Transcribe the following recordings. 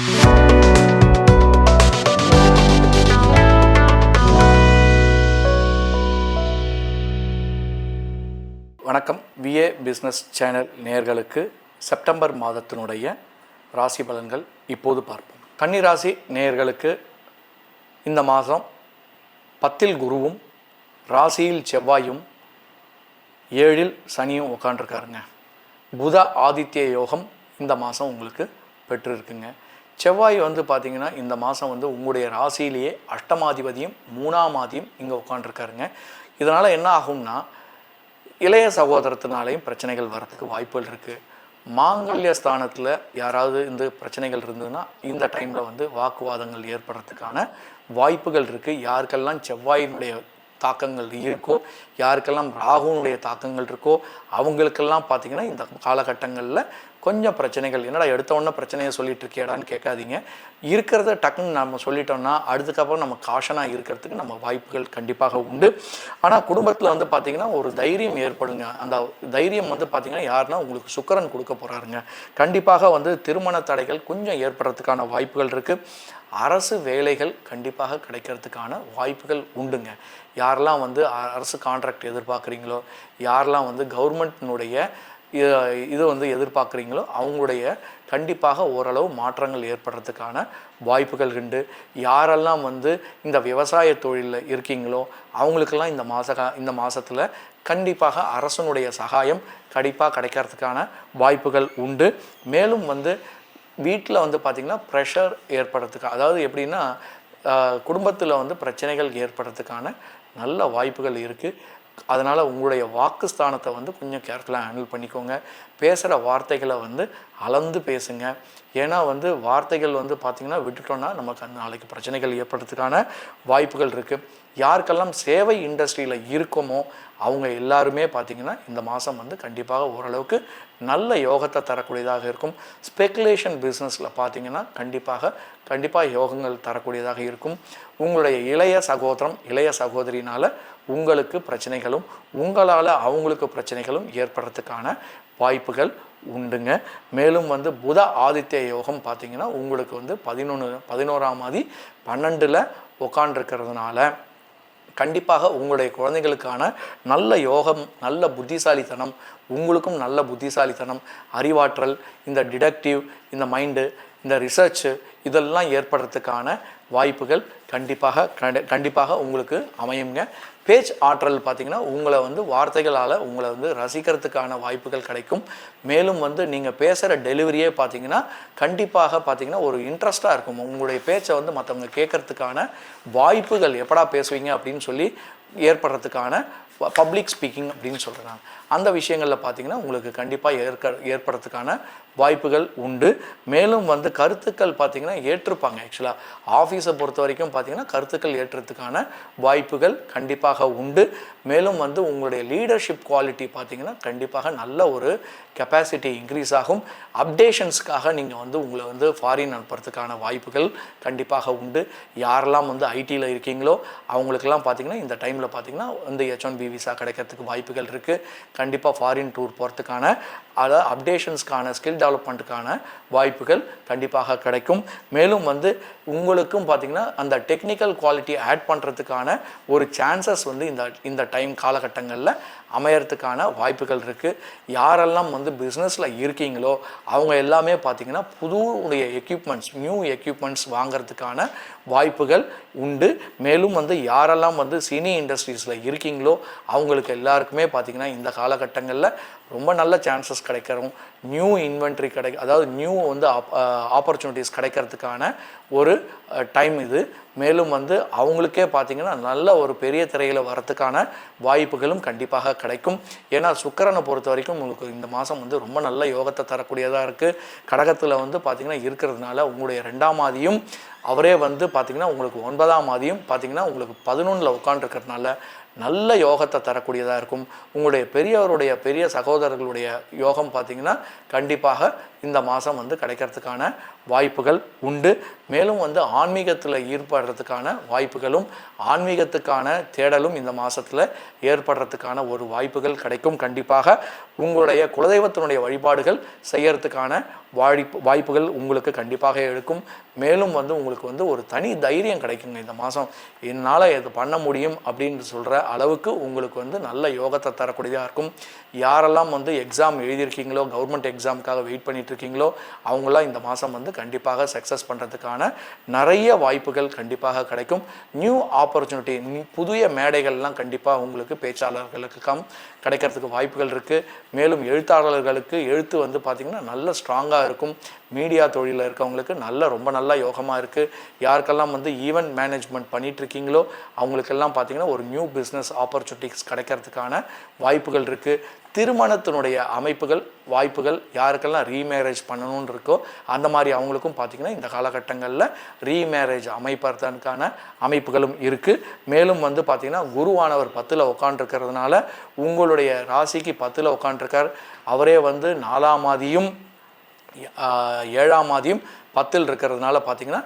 வணக்கம். VA business channel நேயர்களுக்கு September மாதத்தினுடைய ராசி பலன்கள் இப்போது பார்ப்போம். கன்னிராசி நேயர்களுக்கு இந்த மாதம் பத்தில் குருவும் ராசியில் செவ்வாயும் ஏழில் சனியும் உட்காண்டிருக்காருங்க புத ஆதித்ய யோகம் இந்த மாதம் உங்களுக்கு பெற்றிருக்குங்க. செவ்வாய் வந்து பார்த்திங்கன்னா இந்த மாதம் வந்து உங்களுடைய ராசியிலேயே அஷ்டமாதிபதியும் மூணாம் ஆதியும் இங்கே உட்காண்டிருக்காருங்க இதனால் என்ன ஆகும்னா இளைய சகோதரத்தினாலேயும் பிரச்சனைகள் வர்றதுக்கு வாய்ப்புகள் இருக்குது மாங்கல்ய ஸ்தானத்தில் யாராவது இந்த பிரச்சனைகள் இருந்ததுன்னா இந்த டைமில் வந்து வாக்குவாதங்கள் ஏற்படுறதுக்கான வாய்ப்புகள் இருக்குது யாருக்கெல்லாம் செவ்வாயினுடைய தாக்கங்கள் இருக்கோ யாருக்கெல்லாம் ராகுனுடைய தாக்கங்கள் இருக்கோ அவங்களுக்கெல்லாம் பார்த்தீங்கன்னா இந்த காலகட்டங்களில் கொஞ்சம் பிரச்சனைகள். என்னடா எடுத்த உடனே பிரச்சனையை சொல்லிட்டு இருக்கியடான்னு கேட்காதீங்க. இருக்கிறத டக்குன்னு நம்ம சொல்லிட்டோம்னா அதுக்கப்புறம் நம்ம காஷனாக இருக்கிறதுக்கு நம்ம வாய்ப்புகள் கண்டிப்பாக உண்டு. ஆனால் குடும்பத்தில் வந்து பார்த்திங்கன்னா ஒரு தைரியம் ஏற்படுங்க. அந்த தைரியம் வந்து பார்த்திங்கன்னா யாருன்னா உங்களுக்கு சுக்கரன் கொடுக்க போகிறாருங்க கண்டிப்பாக வந்து திருமண தடைகள் கொஞ்சம் ஏற்படுறதுக்கான வாய்ப்புகள் இருக்குது அரசு வேலைகள் கண்டிப்பாக கிடைக்கிறதுக்கான வாய்ப்புகள் உண்டுங்க. யாரெல்லாம் வந்து அரசு கான்ட்ராக்ட் எதிர்பார்க்குறீங்களோ யாரெல்லாம் வந்து கவர்மெண்ட்டினுடைய இது வந்து எதிர்பார்க்குறீங்களோ அவங்களுடைய கண்டிப்பாக ஓரளவு மாற்றங்கள் ஏற்படுறதுக்கான வாய்ப்புகள் உண்டு. யாரெல்லாம் வந்து இந்த விவசாய தொழிலில் இருக்கீங்களோ அவங்களுக்கெல்லாம் இந்த மாத இந்த மாதத்தில் கண்டிப்பாக அரசனுடைய சகாயம் கண்டிப்பாக கிடைக்கிறதுக்கான வாய்ப்புகள் உண்டு. மேலும் வந்து வீட்டில் வந்து பார்த்திங்கன்னா ப்ரெஷர் ஏற்படுறதுக்கு அதாவது எப்படின்னா குடும்பத்தில் வந்து பிரச்சனைகள் ஏற்படுறதுக்கான நல்ல வாய்ப்புகள் இருக்குது அதனால் உங்களுடைய வாக்குஸ்தானத்தை வந்து கொஞ்சம் கேர்ஃபுல்லாக ஹேண்டில் பண்ணிக்கோங்க. பேசுகிற வார்த்தைகளை வந்து அளந்து பேசுங்க. ஏன்னா வந்து வார்த்தைகள் வந்து பார்த்திங்கன்னா விட்டுட்டோம்னா நமக்கு அந்த நாளைக்கு பிரச்சனைகள் ஏற்படுறதுக்கான வாய்ப்புகள் இருக்குது யாருக்கெல்லாம் சேவை இண்டஸ்ட்ரியில் இருக்கோமோ அவங்க எல்லாருமே பார்த்திங்கன்னா இந்த மாதம் வந்து கண்டிப்பாக ஓரளவுக்கு நல்ல யோகத்தை தரக்கூடியதாக இருக்கும். ஸ்பெகுலேஷன் பிஸ்னஸில் பார்த்தீங்கன்னா கண்டிப்பாக கண்டிப்பாக யோகங்கள் தரக்கூடியதாக இருக்கும். உங்களுடைய இளைய சகோதரம் இளைய சகோதரினால் உங்களுக்கு பிரச்சனைகளும் உங்களால் அவங்களுக்கு பிரச்சனைகளும் ஏற்படுறதுக்கான வாய்ப்புகள் உண்டுங்க. மேலும் வந்து புத ஆதித்ய யோகம் பார்த்தீங்கன்னா உங்களுக்கு வந்து பதினொன்று பதினோராம் ஆதி பன்னெண்டில் உக்காண்டிருக்கிறதுனால கண்டிப்பாக உங்களுடைய குழந்தைகளுக்கான நல்ல யோகம் நல்ல புத்திசாலித்தனம் உங்களுக்கும் நல்ல புத்திசாலித்தனம் அறிவாற்றல் இந்த டிடக்டிவ் இந்த மைண்டு இந்த ரிசர்ச்சு இதெல்லாம் ஏற்படுறதுக்கான வாய்ப்புகள் கண்டிப்பாக கண்டி- கண்டிப்பாக உங்களுக்கு அமையுங்க. பேச்சு ஆற்றல் பார்த்தீங்கன்னா உங்களை வந்து வார்த்தைகளால் உங்களை வந்து ரசிக்கிறதுக்கான வாய்ப்புகள் கிடைக்கும். மேலும் வந்து நீங்கள் பேசுகிற டெலிவரியே பார்த்தீங்கன்னா கண்டிப்பாக பார்த்தீங்கன்னா ஒரு இன்ட்ரெஸ்ட்டாக இருக்கும். உங்களுடைய பேச்சை வந்து மற்றவங்க கேட்குறதுக்கான வாய்ப்புகள் எப்படா பேசுவீங்க அப்படின்னு சொல்லி ஏற்படுறதுக்கான பப்ளிக் ஸ்பீக்கிங் அப்படின்னு சொல்கிறாங்க அந்த விஷயங்களில் பார்த்தீங்கன்னா உங்களுக்கு கண்டிப்பாக ஏற்க ஏற்படுறதுக்கான வாய்ப்புகள் உண்டு. மேலும் வந்து கருத்துக்கள் பார்த்திங்கன்னா ஏற்றுப்பாங்க ஆக்சுவலாக ஆஃபீஸை பொறுத்த வரைக்கும் பார்த்தீங்கன்னா கருத்துக்கள் ஏற்றுறதுக்கான வாய்ப்புகள் கண்டிப்பாக உண்டு. மேலும் வந்து உங்களுடைய லீடர்ஷிப் குவாலிட்டி பார்த்தீங்கன்னா கண்டிப்பாக நல்ல ஒரு கெப்பாசிட்டி இன்க்ரீஸ் ஆகும். அப்டேஷன்ஸ்க்காக நீங்கள் வந்து உங்களை வந்து ஃபாரின் அனுப்புறதுக்கான வாய்ப்புகள் கண்டிப்பாக உண்டு. யாரெல்லாம் வந்து ஐடியில் இருக்கீங்களோ அவங்களுக்கெல்லாம் பார்த்தீங்கன்னா இந்த டைமில் பார்த்தீங்கன்னா வந்து ஹெச் ஒன் பி விசா கிடைக்கிறதுக்கு வாய்ப்புகள் இருக்குது கண்டிப்பாக ஃபாரின் டூர் போகிறதுக்கான அதாவது அப்டேஷன்ஸ்க்கான ஸ்கில் டெவலப்மெண்ட்டுக்கான வாய்ப்புகள் கண்டிப்பாக கிடைக்கும். மேலும் வந்து உங்களுக்கும் பார்த்திங்கன்னா அந்த டெக்னிக்கல் குவாலிட்டி ஆட் பண்ணுறதுக்கான ஒரு சான்சஸ் வந்து இந்த இந்த டைம் காலகட்டங்களில் அமையறதுக்கான வாய்ப்புகள் இருக்குது யாரெல்லாம் வந்து பிஸ்னஸில் இருக்கீங்களோ அவங்க எல்லாமே பார்த்தீங்கன்னா புது உடைய எக்யூப்மெண்ட்ஸ் நியூ எக்யூப்மெண்ட்ஸ் வாங்குறதுக்கான வாய்ப்புகள் உண்டு. மேலும் வந்து யாரெல்லாம் வந்து சினி இண்டஸ்ட்ரீஸில் இருக்கீங்களோ அவங்களுக்கு எல்லாருக்குமே பார்த்திங்கன்னா இந்த காலகட்டங்களில் ரொம்ப நல்ல சான்சஸ் கிடைக்கிறோம் நியூ இன்வென்ட்ரி கிடை அதாவது நியூ வந்து ஆப்பர்ச்சுனிட்டிஸ் கிடைக்கிறதுக்கான ஒரு டைம் இது. மேலும் வந்து அவங்களுக்கே பார்த்தீங்கன்னா நல்ல ஒரு பெரிய திரையில் வரத்துக்கான வாய்ப்புகளும் கண்டிப்பாக கிடைக்கும். ஏன்னா சுக்கரனை பொறுத்த வரைக்கும் உங்களுக்கு இந்த மாதம் வந்து ரொம்ப நல்ல யோகத்தை தரக்கூடியதாக இருக்குது கடகத்தில் வந்து பார்த்திங்கன்னா இருக்கிறதுனால உங்களுடைய ரெண்டாம் ஆதியும் அவரே வந்து பார்த்திங்கன்னா உங்களுக்கு ஒன்பதாம் ஆதியும் பார்த்திங்கன்னா உங்களுக்கு பதினொன்றில் உட்காந்துருக்கிறதுனால நல்ல யோகத்தை தரக்கூடியதாக இருக்கும். உங்களுடைய பெரியவருடைய பெரிய சகோதரர்களுடைய யோகம் பார்த்தீங்கன்னா கண்டிப்பாக இந்த மாதம் வந்து கிடைக்கிறதுக்கான வாய்ப்புகள் உண்டு. மேலும் வந்து ஆன்மீகத்தில் ஈடுபடுறதுக்கான வாய்ப்புகளும் ஆன்மீகத்துக்கான தேடலும் இந்த மாதத்தில் ஏற்படுறதுக்கான ஒரு வாய்ப்புகள் கிடைக்கும். கண்டிப்பாக உங்களுடைய குலதெய்வத்தினுடைய வழிபாடுகள் செய்யறதுக்கான வாய்ப்பு வாய்ப்புகள் உங்களுக்கு கண்டிப்பாக எடுக்கும். மேலும் வந்து உங்களுக்கு வந்து ஒரு தனி தைரியம் கிடைக்குங்க இந்த மாதம் என்னால் இது பண்ண முடியும் அப்படின்னு சொல்கிற அளவுக்கு உங்களுக்கு வந்து நல்ல யோகத்தை தரக்கூடியதாக இருக்கும். யாரெல்லாம் வந்து எக்ஸாம் எழுதியிருக்கீங்களோ கவர்மெண்ட் எக்ஸாமுக்காக வெயிட் பண்ணிட்டு இருக்கீங்களோ அவங்களாம் இந்த மாதம் வந்து கண்டிப்பாக சக்ஸஸ் பண்ணுறதுக்கான நிறைய வாய்ப்புகள் கண்டிப்பாக கிடைக்கும். நியூ ஆப்பர்ச்சுனிட்டி புதிய மேடைகள்லாம் கண்டிப்பாக உங்களுக்கு பேச்சாளர்களுக்கு கம் கிடைக்கிறதுக்கு வாய்ப்புகள் இருக்குது மேலும் எழுத்தாளர்களுக்கு எழுத்து வந்து பார்த்திங்கன்னா நல்ல ஸ்ட்ராங்காக இருக்கும். மீடியா தொழிலில் இருக்கவங்களுக்கு நல்ல ரொம்ப நல்லா யோகமாக இருக்குது யாருக்கெல்லாம் வந்து ஈவெண்ட் மேனேஜ்மெண்ட் பண்ணிட்டு இருக்கீங்களோ அவங்களுக்கெல்லாம் பார்த்திங்கன்னா ஒரு நியூ பிஸ்னஸ் ஆப்பர்ச்சுனிட்டிஸ் கிடைக்கிறதுக்கான வாய்ப்புகள் இருக்குது திருமணத்தினுடைய அமைப்புகள் வாய்ப்புகள் யாருக்கெல்லாம் ரீமேரேஜ் பண்ணணும்னு இருக்கோ அந்த மாதிரி அவங்களுக்கும் பார்த்திங்கன்னா இந்த காலகட்டங்களில் ரீமேரேஜ் அமைப்பதற்கான அமைப்புகளும் இருக்குது மேலும் வந்து பார்த்திங்கன்னா குருவானவர் பத்தில் உட்காண்டிருக்கிறதுனால உங்களுடைய ராசிக்கு பத்தில் உட்காண்டிருக்கார் அவரே வந்து நாலாம் மாதியும் ஏழாம் மாதியும் பத்தில் இருக்கிறதுனால பார்த்தீங்கன்னா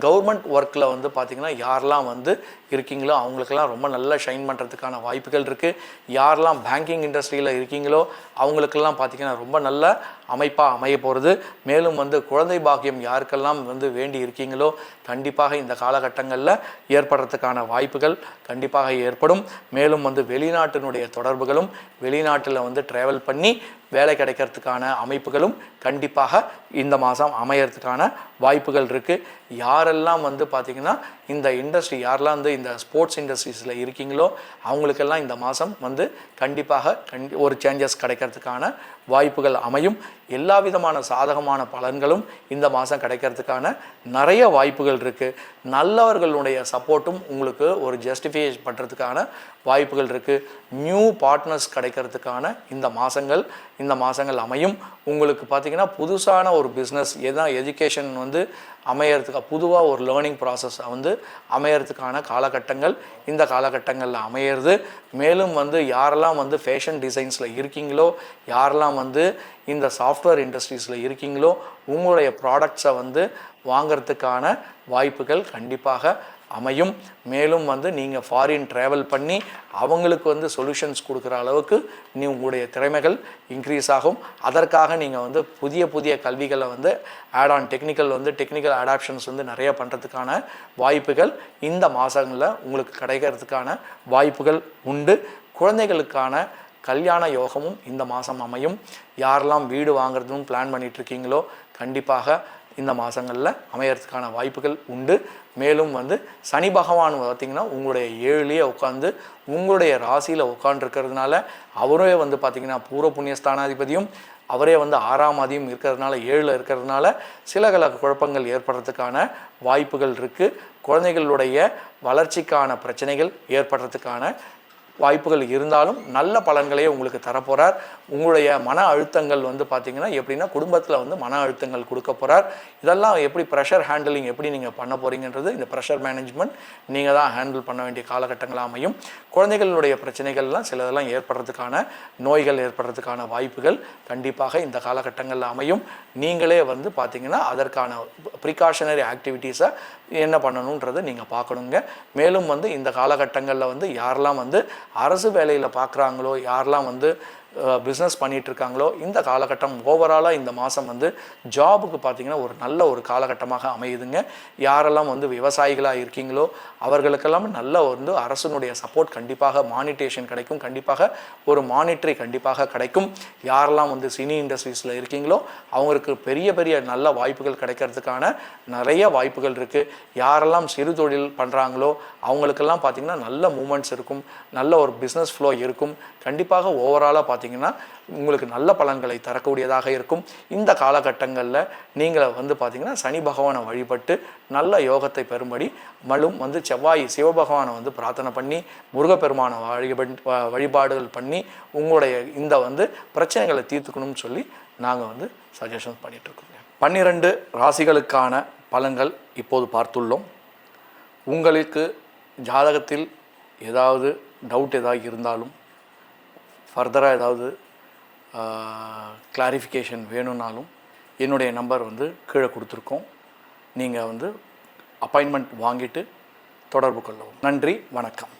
கவர்மெண்ட் ஒர்க்கில் வந்து பார்த்திங்கன்னா யாரெல்லாம் வந்து இருக்கீங்களோ அவங்களுக்கெல்லாம் ரொம்ப நல்லா ஷைன் பண்ணுறதுக்கான வாய்ப்புகள் இருக்குது யாரெல்லாம் பேங்கிங் இண்டஸ்ட்ரியில் இருக்கீங்களோ அவங்களுக்கெல்லாம் பார்த்திங்கன்னா ரொம்ப நல்ல அமைப்பாக அமைய போகிறது மேலும் வந்து குழந்தை பாக்கியம் யாருக்கெல்லாம் வந்து வேண்டி இருக்கீங்களோ கண்டிப்பாக இந்த காலகட்டங்களில் ஏற்படுறதுக்கான வாய்ப்புகள் கண்டிப்பாக ஏற்படும். மேலும் வந்து வெளிநாட்டினுடைய தொடர்புகளும் வெளிநாட்டில் வந்து ட்ராவல் பண்ணி வேலை கிடைக்கிறதுக்கான அமைப்புகளும் கண்டிப்பாக இந்த மாதம் அமையறதுக்கான வாய்ப்புகள் இருக்குது யாரெல்லாம் வந்து பார்த்திங்கன்னா இந்த இண்டஸ்ட்ரி யாரெல்லாம் வந்து இந்த ஸ்போர்ட்ஸ் இண்டஸ்ட்ரீஸில் இருக்கீங்களோ அவங்களுக்கெல்லாம் இந்த மாதம் வந்து கண்டிப்பாக கண்டி ஒரு சேஞ்சஸ் கிடைக்கிறதுக்கான வாய்ப்புகள் அமையும். எல்லா விதமான சாதகமான பலன்களும் இந்த மாதம் கிடைக்கிறதுக்கான நிறைய வாய்ப்புகள் இருக்குது நல்லவர்களுடைய சப்போர்ட்டும் உங்களுக்கு ஒரு ஜஸ்டிஃபை பண்ணுறதுக்கான வாய்ப்புகள் இருக்குது நியூ பார்ட்னர்ஸ் கிடைக்கிறதுக்கான இந்த மாதங்கள் இந்த மாதங்கள் அமையும். உங்களுக்கு பார்த்திங்கன்னா புதுசான ஒரு பிஸ்னஸ் எதான் எஜுகேஷன் வந்து அமையறதுக்கு பொதுவாக ஒரு லேர்னிங் ப்ராசஸ் வந்து அமையறதுக்கான காலகட்டங்கள் இந்த காலகட்டங்களில் அமையிறது. மேலும் வந்து யாரெல்லாம் வந்து ஃபேஷன் டிசைன்ஸில் இருக்கீங்களோ யாரெல்லாம் வந்து இந்த சாஃப்ட்வேர் இண்டஸ்ட்ரீஸில் இருக்கீங்களோ உங்களுடைய ப்ராடக்ட்ஸை வந்து வாங்கிறதுக்கான வாய்ப்புகள் கண்டிப்பாக அமையும். மேலும் வந்து நீங்கள் ஃபாரின் ட்ராவல் பண்ணி அவங்களுக்கு வந்து சொல்யூஷன்ஸ் கொடுக்குற அளவுக்கு நீ உங்களுடைய திறமைகள் இன்க்ரீஸ் ஆகும். அதற்காக நீங்கள் வந்து புதிய புதிய கல்விகளை வந்து ஆட் ஆன் டெக்னிக்கல் வந்து டெக்னிக்கல் அடாப்ஷன்ஸ் வந்து நிறைய பண்ணுறதுக்கான வாய்ப்புகள் இந்த மாதங்களில் உங்களுக்கு கிடைக்கிறதுக்கான வாய்ப்புகள் உண்டு. குழந்தைகளுக்கான கல்யாண யோகமும் இந்த மாதம் அமையும். யாரெல்லாம் வீடு வாங்குறதும் பிளான் பண்ணிகிட்ருக்கீங்களோ கண்டிப்பாக இந்த மாதங்களில் அமையறதுக்கான வாய்ப்புகள் உண்டு. மேலும் வந்து சனி பகவான் பார்த்திங்கன்னா உங்களுடைய ஏழுலேயே உட்காந்து உங்களுடைய ராசியில் உட்காந்துருக்கிறதுனால அவரே வந்து பார்த்திங்கன்னா பூர்வ புண்ணியஸ்தானாதிபதியும் அவரே வந்து ஆறாம் அதியும் இருக்கிறதுனால ஏழில் இருக்கிறதுனால சில கல குழப்பங்கள் ஏற்படுறதுக்கான வாய்ப்புகள் இருக்குது குழந்தைகளுடைய வளர்ச்சிக்கான பிரச்சனைகள் ஏற்படுறதுக்கான வாய்ப்புகள் இருந்தாலும் நல்ல பலன்களையே உங்களுக்கு தரப்போகிறார் உங்களுடைய மன அழுத்தங்கள் வந்து பார்த்திங்கன்னா எப்படின்னா குடும்பத்தில் வந்து மன அழுத்தங்கள் கொடுக்க போகிறார் இதெல்லாம் எப்படி ப்ரெஷர் ஹேண்டிலிங் எப்படி நீங்கள் பண்ண போகிறீங்கன்றது இந்த ப்ரெஷர் மேனேஜ்மெண்ட் நீங்கள் தான் ஹேண்டில் பண்ண வேண்டிய காலகட்டங்கள் அமையும். குழந்தைகளுடைய பிரச்சனைகள்லாம் சிலதெல்லாம் ஏற்படுறதுக்கான நோய்கள் ஏற்படுறதுக்கான வாய்ப்புகள் கண்டிப்பாக இந்த காலகட்டங்களில் அமையும். நீங்களே வந்து பார்த்திங்கன்னா அதற்கான ப்ரிகாஷனரி ஆக்டிவிட்டீஸை என்ன பண்ணணுன்றதை நீங்கள் பார்க்கணுங்க. மேலும் வந்து இந்த காலகட்டங்களில் வந்து யாரெல்லாம் வந்து அரசு வேலையில் பார்க்குறாங்களோ யாரெல்லாம் வந்து பிஸ்னஸ் பண்ணிகிட்ருக்காங்களோ இந்த காலகட்டம் ஓவராலாக இந்த மாதம் வந்து ஜாபுக்கு பார்த்தீங்கன்னா ஒரு நல்ல ஒரு காலகட்டமாக அமையுதுங்க. யாரெல்லாம் வந்து விவசாயிகளாக இருக்கீங்களோ அவர்களுக்கெல்லாம் நல்ல வந்து அரசனுடைய சப்போர்ட் கண்டிப்பாக மானிட்டேஷன் கிடைக்கும். கண்டிப்பாக ஒரு மானிட்டரி கண்டிப்பாக கிடைக்கும். யாரெல்லாம் வந்து சினி இண்டஸ்ட்ரீஸில் இருக்கீங்களோ அவங்களுக்கு பெரிய பெரிய நல்ல வாய்ப்புகள் கிடைக்கிறதுக்கான நிறைய வாய்ப்புகள் இருக்குது யாரெல்லாம் சிறு தொழில் பண்ணுறாங்களோ அவங்களுக்கெல்லாம் பார்த்திங்கன்னா நல்ல மூமெண்ட்ஸ் இருக்கும். நல்ல ஒரு பிஸ்னஸ் ஃப்ளோ இருக்கும். கண்டிப்பாக ஓவராலாக பார்த்தீங்கன்னா உங்களுக்கு நல்ல பலன்களை தரக்கூடியதாக இருக்கும். இந்த காலகட்டங்களில் நீங்கள் வந்து பார்த்தீங்கன்னா சனி பகவானை வழிபட்டு நல்ல யோகத்தை பெறும்படி மலும் வந்து செவ்வாய் சிவபகவானை வந்து பிரார்த்தனை பண்ணி முருகப்பெருமானை வழிபட் வ- வழிபாடுகள் பண்ணி உங்களுடைய இந்த வந்து பிரச்சனைகளை தீர்த்துக்கணும்னு சொல்லி நாங்கள் வந்து சஜஷன் பண்ணிகிட்ருக்கோங்க பன்னிரண்டு ராசிகளுக்கான பலன்கள் இப்போது பார்த்துள்ளோம். உங்களுக்கு ஜாதகத்தில் ஏதாவது டவுட் ஏதாவது இருந்தாலும் ஃபர்தராக ஏதாவது கிளாரிஃபிகேஷன் வேணும்னாலும் என்னுடைய நம்பர் வந்து கீழே கொடுத்துருக்கோம். நீங்கள் வந்து அப்பாயின்மெண்ட் வாங்கிட்டு தொடர்பு கொள்ளவும். நன்றி வணக்கம்.